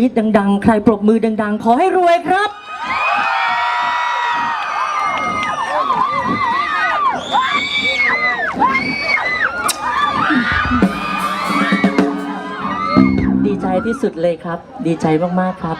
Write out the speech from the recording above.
รี๊ดดัง ๆ ใครปรบมือดัง ๆ ขอให้รวยครับ ดีใจที่สุดเลยครับ ดีใจมาก ๆ ครับ